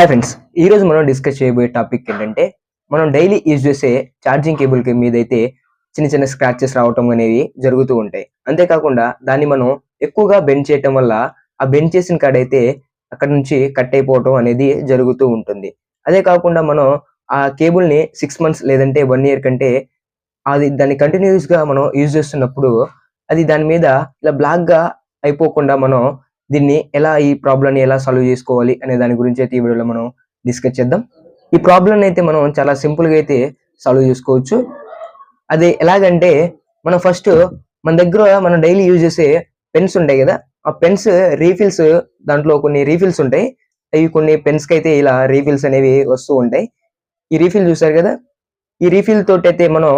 Hi friends ఈ రోజు మనం డిస్కస్ చేయబోయే టాపిక్ ఏంటంటే మనం డైలీ యూజ్ చేసే ఛార్జింగ్ కేబుల్కి మీద అయితే చిన్న చిన్న స్క్రాచెస్ రావటం అనేవి జరుగుతూ ఉంటాయి. అంతేకాకుండా దాన్ని మనం ఎక్కువగా బెండ్ చేయటం వల్ల ఆ బెండ్ చేసిన కాడ అయితే అక్కడ నుంచి కట్ అయిపోవటం అనేది జరుగుతూ ఉంటుంది. అదే కాకుండా మనం ఆ కేబుల్ని సిక్స్ మంత్స్ లేదంటే వన్ ఇయర్ కంటే అది దాన్ని కంటిన్యూస్గా మనం యూజ్ చేస్తున్నప్పుడు అది దాని మీద ఇలా బ్లాక్గా అయిపోకుండా మనం దీన్ని ఎలా ఈ ప్రాబ్లమ్ని ఎలా సాల్వ్ చేసుకోవాలి అనే దాని గురించి అయితే ఈ వీడియోలో మనం డిస్కస్ చేద్దాం. ఈ ప్రాబ్లమ్ అయితే మనం చాలా సింపుల్గా అయితే సాల్వ్ చేసుకోవచ్చు. అది ఎలాగంటే మనం ఫస్ట్ మన దగ్గర మనం డైలీ యూజ్ చేసే పెన్స్ ఉంటాయి కదా ఆ పెన్స్ రీఫిల్స్ దాంట్లో కొన్ని రీఫిల్స్ ఉంటాయి. అవి కొన్ని పెన్స్కి అయితే ఇలా రీఫిల్స్ అనేవి వస్తూ ఉంటాయి. ఈ రీఫిల్ చూసారు కదా ఈ రీఫిల్ తోటి అయితే మనం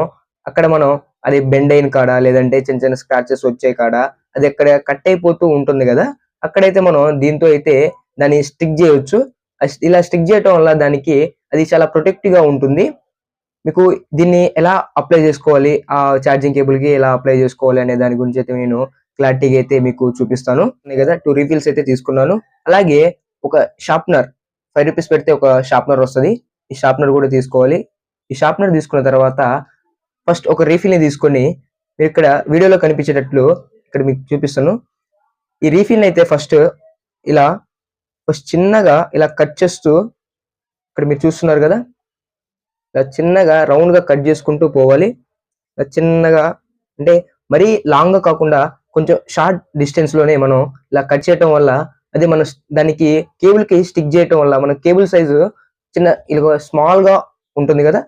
అక్కడ మనం అది బెండ్ అయిన కాడ లేదంటే చిన్న చిన్న స్క్రాచెస్ వచ్చే కాడ అది అక్కడ కట్ అయిపోతూ ఉంటుంది కదా. అక్కడైతే మనం దీంతో అయితే దాన్ని స్టిక్ చేయొచ్చు. ఇలా స్టిక్ చేయటం వల్ల దానికి అది చాలా ప్రొటెక్ట్గా ఉంటుంది. మీకు దీన్ని ఎలా అప్లై చేసుకోవాలి? ఆ ఛార్జింగ్ కేబుల్కి ఎలా అప్లై చేసుకోవాలి అనే దాని గురించి అయితే నేను క్లారిటీగా అయితే మీకు చూపిస్తాను. కదా? టూ రీఫిల్స్ అయితే తీసుకున్నాను. అలాగే ఒక షార్ప్నర్ ఫైవ్ రూపీస్ పెడితే ఒక షార్ప్నర్ వస్తుంది. ఈ షార్ప్నర్ కూడా తీసుకోవాలి. ఈ షార్ప్నర్ తీసుకున్న తర్వాత ఫస్ట్ ఒక రీఫిల్ని తీసుకొని మీరు ఇక్కడ వీడియోలో కనిపించేటట్లు ఇక్కడ మీకు చూపిస్తాను. ఈ రీఫిల్ అయితే ఫస్ట్ ఇలా ఫస్ట్ చిన్నగా ఇలా కట్ చేస్తూ ఇక్కడ మీరు చూస్తున్నారు కదా? ఇలా చిన్నగా రౌండ్గా కట్ చేసుకుంటూ పోవాలి. ఇలా చిన్నగా అంటే మరీ లాంగ్గా కాకుండా కొంచెం షార్ట్ డిస్టెన్స్లోనే మనం ఇలా కట్ చేయటం వల్ల అది మన దానికి కేబుల్కి స్టిక్ చేయటం వల్ల మన కేబుల్ సైజు చిన్న ఇలా స్మాల్గా ఉంటుంది కదా?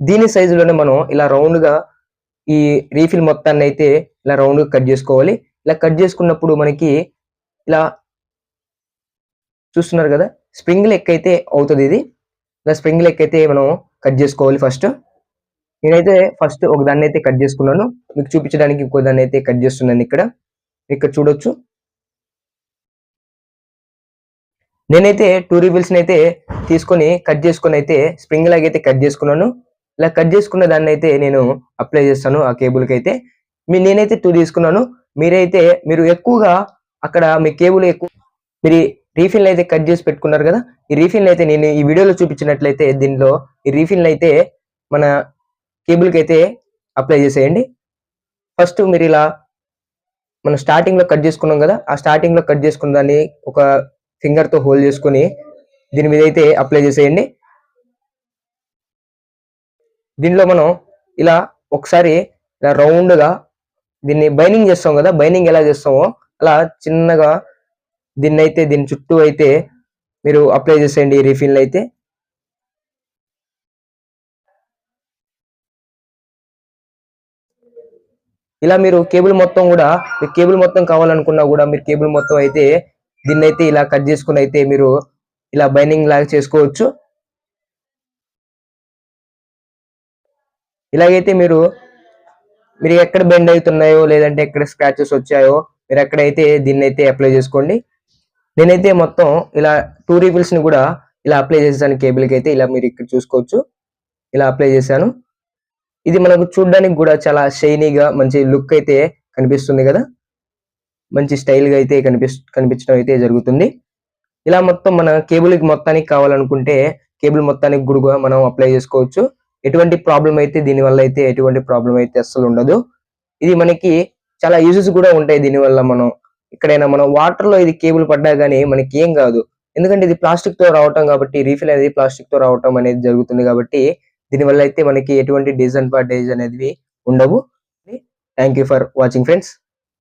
దీని సైజులోనే మనం ఇలా రౌండ్గా ఈ రీఫిల్ మొత్తాన్ని అయితే ఇలా రౌండ్గా కట్ చేసుకోవాలి. ఇలా కట్ చేసుకున్నప్పుడు మనకి ఇలా చూస్తున్నారు కదా స్ప్రింగ్ లెక్క అయితే అవుతుంది ఇది. ఇలా స్ప్రింగ్ లెక్క అయితే మనం కట్ చేసుకోవాలి ఫస్ట్. నేనైతే ఫస్ట్ ఒక దాన్ని అయితే కట్ చేసుకున్నాను. మీకు చూపించడానికి ఇంకో దాన్ని అయితే కట్ చేస్తున్నాను ఇక్కడ. ఇక్కడ చూడొచ్చు. నేనైతే టూ రిబిల్స్ అయితే తీసుకొని కట్ చేసుకొని అయితే స్ప్రింగ్ లాగా అయితే కట్ చేసుకున్నాను. ఇలా కట్ చేసుకున్న దాన్ని అయితే నేను అప్లై చేస్తాను ఆ కేబుల్కి అయితే. మీ నేనైతే టూ తీసుకున్నాను. మీరైతే మీరు ఎక్కువగా అక్కడ మీ కేబుల్ ఎక్కువ మీరు రీఫిల్ అయితే కట్ చేసి పెట్టుకున్నారు కదా? ఈ రీఫిల్ అయితే నేను ఈ వీడియోలో చూపించినట్లయితే దీనిలో ఈ రీఫిల్ అయితే మన కేబుల్కి అయితే అప్లై చేసేయండి. ఫస్ట్ మీరు ఇలా మనం స్టార్టింగ్లో కట్ చేసుకున్నాం కదా? ఆ స్టార్టింగ్లో కట్ చేసుకున్న దాన్ని ఒక ఫింగర్తో హోల్డ్ చేసుకుని దీని మీద అయితే అప్లై చేసేయండి. దీనిలో మనం ఇలా ఒకసారి ఇలా రౌండ్గా దీన్ని బైనింగ్ చేస్తాం కదా బైనింగ్ ఎలా చేస్తామో అలా చిన్నగా దీన్ని అయితే దీని చుట్టూ అయితే మీరు అప్లై చేసేయండి ఈ రీఫిల్ అయితే. ఇలా మీరు కేబుల్ మొత్తం కూడా మీకు కేబుల్ మొత్తం కావాలనుకున్నా కూడా మీరు కేబుల్ మొత్తం అయితే దీన్ని అయితే ఇలా కట్ చేసుకుని అయితే మీరు ఇలా బైనింగ్ లాగా చేసుకోవచ్చు. ఇలాగైతే మీరు మీరు ఎక్కడ బెండ్ అవుతున్నాయో లేదంటే ఎక్కడ స్క్రాచెస్ వచ్చాయో మీరు ఎక్కడైతే దీన్ని అయితే అప్లై చేసుకోండి. నేనైతే మొత్తం ఇలా టూ రీఫిల్స్ని కూడా ఇలా అప్లై చేసేసాను కేబుల్కి అయితే ఇలా మీరు ఇక్కడ చూసుకోవచ్చు. ఇలా అప్లై చేశాను. ఇది మనకు చూడడానికి కూడా చాలా షైనీగా మంచి లుక్ అయితే కనిపిస్తుంది కదా. మంచి స్టైల్గా అయితే కనిపిస్ కనిపించడం అయితే జరుగుతుంది. ఇలా మొత్తం మన కేబుల్కి మొత్తానికి కావాలనుకుంటే కేబుల్ మొత్తానికి కూడా మనం అప్లై చేసుకోవచ్చు. ఎటువంటి ప్రాబ్లం అయితే దీని వల్ల అయితే ఎటువంటి ప్రాబ్లం అయితే అస్సలు ఉండదు. ఇది మనకి చాలా యూజెస్ కూడా ఉంటాయి దీని వల్ల మనం. ఎక్కడైనా మనం వాటర్లో ఇది కేబుల్ పడ్డా కానీ మనకి ఏం కాదు. ఎందుకంటే ఇది ప్లాస్టిక్తో రావటం కాబట్టి రీఫిల్ అనేది ప్లాస్టిక్తో రావటం అనేది జరుగుతుంది కాబట్టి దీని వల్ల అయితే మనకి ఎటువంటి డిసడ్వాంటేజ్ అనేది ఉండవు. Thank you for watching friends